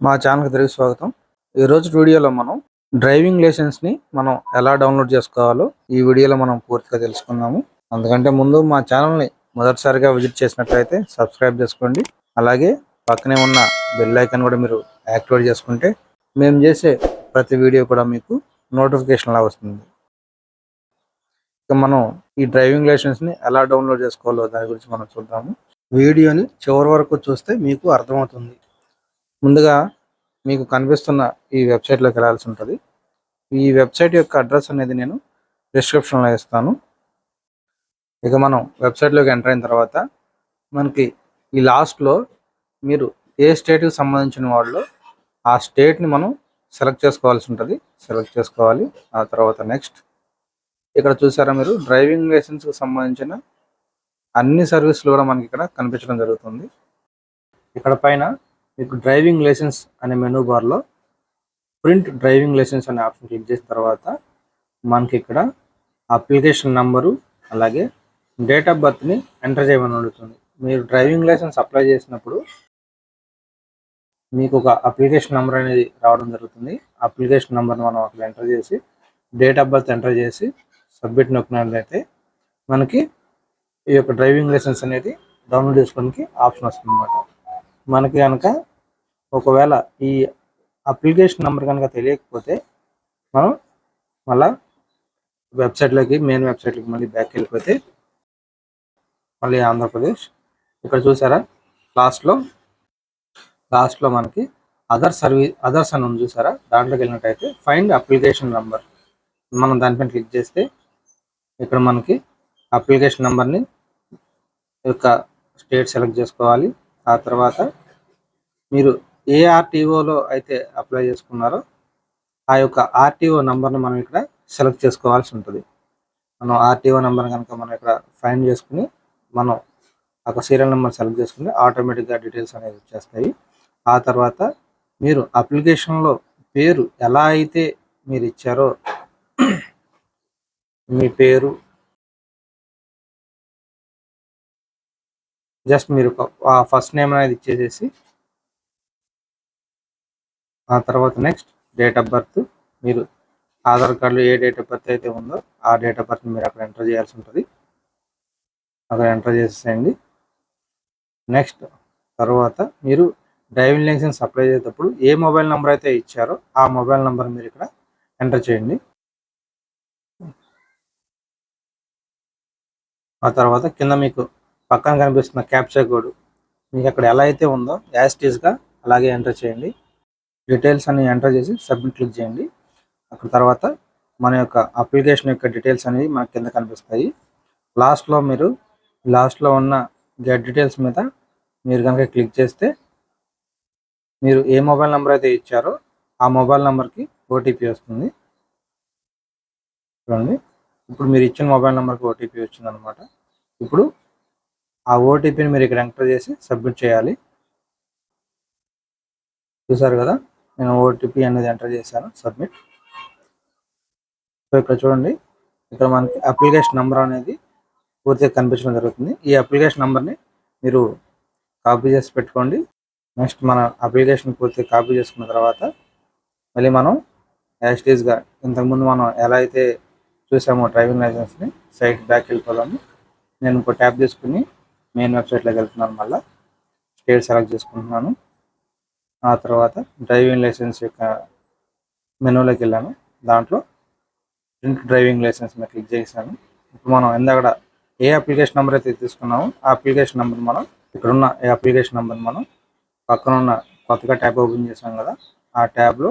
మా ఛానల్కి తిరిగి స్వాగతం. ఈరోజు వీడియోలో మనం డ్రైవింగ్ లైసెన్స్ని మనం ఎలా డౌన్లోడ్ చేసుకోవాలో ఈ వీడియోలో మనం పూర్తిగా తెలుసుకుందాము. అందుకంటే ముందు మా ఛానల్ని మొదటిసారిగా విజిట్ చేసినట్లయితే సబ్స్క్రైబ్ చేసుకోండి. అలాగే పక్కనే ఉన్న బెల్ ఐకాన్ కూడా మీరు యాక్టివేట్ చేసుకుంటే మేము చేసే ప్రతి వీడియో కూడా మీకు నోటిఫికేషన్లా వస్తుంది. ఇక మనం ఈ డ్రైవింగ్ లైసెన్స్ని ఎలా డౌన్లోడ్ చేసుకోవాలో దాని గురించి మనం చూద్దాము. వీడియోని చివరి వరకు చూస్తే మీకు అర్థమవుతుంది. ముందుగా మీకు కనిపిస్తున్న ఈ వెబ్సైట్లోకి వెళ్ళాల్సి ఉంటుంది. ఈ వెబ్సైట్ యొక్క అడ్రస్ అనేది నేను డిస్క్రిప్షన్లో ఇస్తాను. ఇక మనం వెబ్సైట్లోకి ఎంటర్ అయిన తర్వాత మనకి ఈ లాస్ట్లో మీరు ఏ స్టేట్కి సంబంధించిన వాళ్ళు ఆ స్టేట్ని మనం సెలెక్ట్ చేసుకోవాల్సి ఉంటుంది. సెలెక్ట్ చేసుకోవాలి. ఆ తర్వాత నెక్స్ట్ ఇక్కడ చూసారా మీరు? డ్రైవింగ్ లైసెన్స్కి సంబంధించిన అన్ని సర్వీసులు కూడా మనకి ఇక్కడ కనిపించడం జరుగుతుంది. ఇక్కడ పైన మీకు డ్రైవింగ్ లైసెన్స్ అనే మెనూ బార్లో ప్రింట్ డ్రైవింగ్ లైసెన్స్ అనే ఆప్షన్ క్లిక్ చేసిన తర్వాత మనకి ఇక్కడ అప్లికేషన్ నంబరు అలాగే డేట్ ఆఫ్ బర్త్ని ఎంటర్ చేయమని అడుగుతుంది. మీరు డ్రైవింగ్ లైసెన్స్ అప్లై చేసినప్పుడు మీకు ఒక అప్లికేషన్ నెంబర్ అనేది రావడం జరుగుతుంది. అప్లికేషన్ నెంబర్ని మనం అక్కడ ఎంటర్ చేసి డేట్ ఆఫ్ బర్త్ ఎంటర్ చేసి సబ్మిట్ నొక్కినట్లయితే మనకి ఈ యొక్క డ్రైవింగ్ లైసెన్స్ అనేది డౌన్లోడ్ చేసుకోవడానికి ఆప్షన్ వస్తుంది అన్నమాట మనకి కనుక ఒకవేళ ఈ అప్లికేషన్ నెంబర్ కనుక తెలియకపోతే మనం మళ్ళా వెబ్సైట్లోకి మెయిన్ వెబ్సైట్లోకి మళ్ళీ బ్యాక్ వెళ్ళిపోతే మళ్ళీ ఆంధ్రప్రదేశ్. ఇక్కడ చూసారా? లాస్ట్లో లాస్ట్లో మనకి అదర్ సర్వీస్ అదర్స్ అని ఉంది చూసారా? దాంట్లోకి వెళ్ళినట్టయితే ఫైండ్ అప్లికేషన్ నెంబర్ మనం దానిపైన క్లిక్ చేస్తే ఇక్కడ మనకి అప్లికేషన్ నెంబర్ని యొక్క స్టేట్ సెలెక్ట్ చేసుకోవాలి. ఆ తర్వాత మీరు ఏ ఆర్టీఓలో అయితే అప్లై చేసుకున్నారో. ఆ యొక్క ఆర్టీఓ నెంబర్ని మనం ఇక్కడ సెలెక్ట్ చేసుకోవాల్సి ఉంటుంది. మనం ఆర్టీఓ నెంబర్ కనుక మనం ఇక్కడ ఫైండ్ చేసుకుని మనం ఒక సీరియల్ నెంబర్ సెలెక్ట్ చేసుకుని ఆటోమేటిక్గా డీటెయిల్స్ అనేవి వచ్చేస్తాయి. ఆ తర్వాత మీరు అప్లికేషన్లో పేరు ఎలా అయితే మీరు ఇచ్చారో మీ పేరు జస్ట్ మీరు ఫస్ట్ నేమ్ అనేది ఇచ్చేసేసి ఆ తర్వాత నెక్స్ట్ డేట్ ఆఫ్ బర్త్ మీరు ఆధార్ కార్డులో ఏ డేట్ ఆఫ్ బర్త్ అయితే ఉందో ఆ డేట్ ఆఫ్ బర్త్ మీరు అక్కడ ఎంటర్ చేయాల్సి ఉంటుంది. అక్కడ ఎంటర్ చేసేయండి. నెక్స్ట్ తర్వాత మీరు డ్రైవింగ్ లైసెన్స్ అప్లై చేసేటప్పుడు ఏ మొబైల్ నెంబర్ అయితే ఇచ్చారో ఆ మొబైల్ నెంబర్ మీరు ఇక్కడ ఎంటర్ చేయండి. ఆ తర్వాత కింద మీకు పక్కన కనిపిస్తున్న క్యాప్చర్ కోడ్ మీకు అక్కడ ఎలా అయితే ఉందో యాస్టీస్గా అలాగే ఎంటర్ చేయండి. డీటెయిల్స్ అన్ని ఎంటర్ చేసి సబ్మిట్ క్లిక్ చేయండి. అక్కడ తర్వాత మన యొక్క అప్లికేషన్ యొక్క డీటెయిల్స్ అనేవి మనకి కింద కనిపిస్తాయి. లాస్ట్లో మీరు లాస్ట్లో ఉన్న గెట్ డీటెయిల్స్ మీద మీరు కనుక క్లిక్ చేస్తే మీరు ఏ మొబైల్ నెంబర్ అయితే ఇచ్చారో ఆ మొబైల్ నెంబర్కి ఓటీపీ వస్తుంది. చూడండి. ఇప్పుడు మీరు ఇచ్చిన మొబైల్ నెంబర్కి ఓటీపీ వచ్చిందనమాట ఇప్పుడు ఆ ఓటీపీని మీరు ఇక్కడ ఎంటర్ చేసి సబ్మిట్ చేయాలి. చూసారు కదా? నేను ఓటీపీ అనేది ఎంటర్ చేశాను సబ్మిట్ సో ఇక్కడ చూడండి ఇక్కడ మనకి అప్లికేషన్ నెంబర్ అనేది పూర్తిగా కనిపించడం జరుగుతుంది. ఈ అప్లికేషన్ నెంబర్ని మీరు కాపీ చేసి పెట్టుకోండి. నెక్స్ట్ మన అప్లికేషన్ పూర్తిగా కాపీ చేసుకున్న తర్వాత మళ్ళీ మనం యాస్టీస్గా ఇంతకుముందు మనం ఎలా అయితే చూసామో డ్రైవింగ్ లైసెన్స్ని సైట్ బ్యాక్ వెళ్ళిపోదాము. నేను ఇంకో ట్యాప్ తీసుకుని మెయిన్ వెబ్సైట్లోకి వెళ్తున్నాను మళ్ళీ. స్టేట్ సెలెక్ట్ చేసుకుంటున్నాను. ఆ తర్వాత డ్రైవింగ్ లైసెన్స్ యొక్క మెనూలోకి వెళ్ళాను. దాంట్లో ప్రింట్ డ్రైవింగ్ లైసెన్స్ మీద క్లిక్ చేశాను. ఇప్పుడు మనం ఇందాక ఏ అప్లికేషన్ నెంబర్ అయితే తీసుకున్నామో ఆ అప్లికేషన్ నెంబర్ మనం ఇక్కడ ఉన్న ఏ అప్లికేషన్ నెంబర్ మనం పక్కన ఉన్న కొత్తగా ట్యాబ్ ఓపెన్ చేసాం కదా ఆ ట్యాబ్లో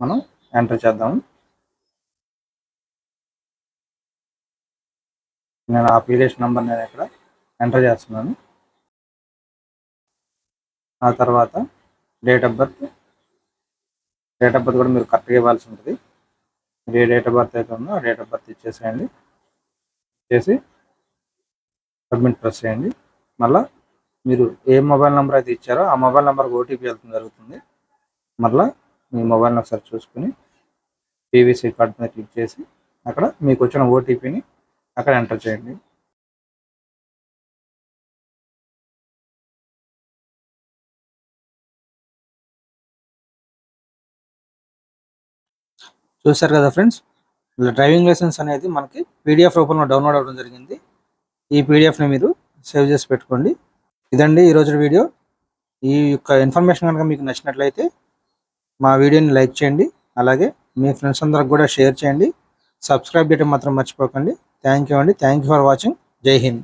మనం ఎంటర్ చేద్దాము నేను ఆ అప్లికేషన్ నెంబర్ నేను ఇక్కడ ఎంటర్ చేస్తున్నాను. ఆ తర్వాత date of birth date of birth కూడా మీరు కరెక్ట్గా ఇవ్వాల్సి ఉంటుంది. ఏ డేట్ ఆఫ్ బర్త్ అయితే ఉందో ఆ డేట్ ఆఫ్ బర్త్ ఇచ్చేసేయండి. చేసి సబ్మిట్ ప్రెస్ చేయండి. మళ్ళీ మీరు ఏ మొబైల్ నెంబర్ అయితే ఇచ్చారో ఆ మొబైల్ నెంబర్కి ఓటీపీ వెళ్తుంది జరుగుతుంది. మళ్ళీ మీ మొబైల్ ఒకసారి చూసుకుని పీవీసీ కార్డు మీద క్లిక్ చేసి అక్కడ మీకు వచ్చిన ఓటీపీని అక్కడ ఎంటర్ చేయండి. చూశారు కదా ఫ్రెండ్స్? డ్రైవింగ్ లైసెన్స్ అనేది మనకి పీడిఎఫ్ రూపంలో డౌన్లోడ్ అవ్వడం జరిగింది. ఈ పీడిఎఫ్ని మీరు సేవ్ చేసి పెట్టుకోండి. ఇదండి ఈరోజు వీడియో. ఈ యొక్క ఇన్ఫర్మేషన్ కనుక మీకు నచ్చినట్లయితే మా వీడియోని లైక్ చేయండి. అలాగే మీ ఫ్రెండ్స్ అందరికి కూడా షేర్ చేయండి. సబ్స్క్రైబ్ చేయడం మాత్రం మర్చిపోకండి. థ్యాంక్ యూ అండి. Thank you for watching. జై హింద్.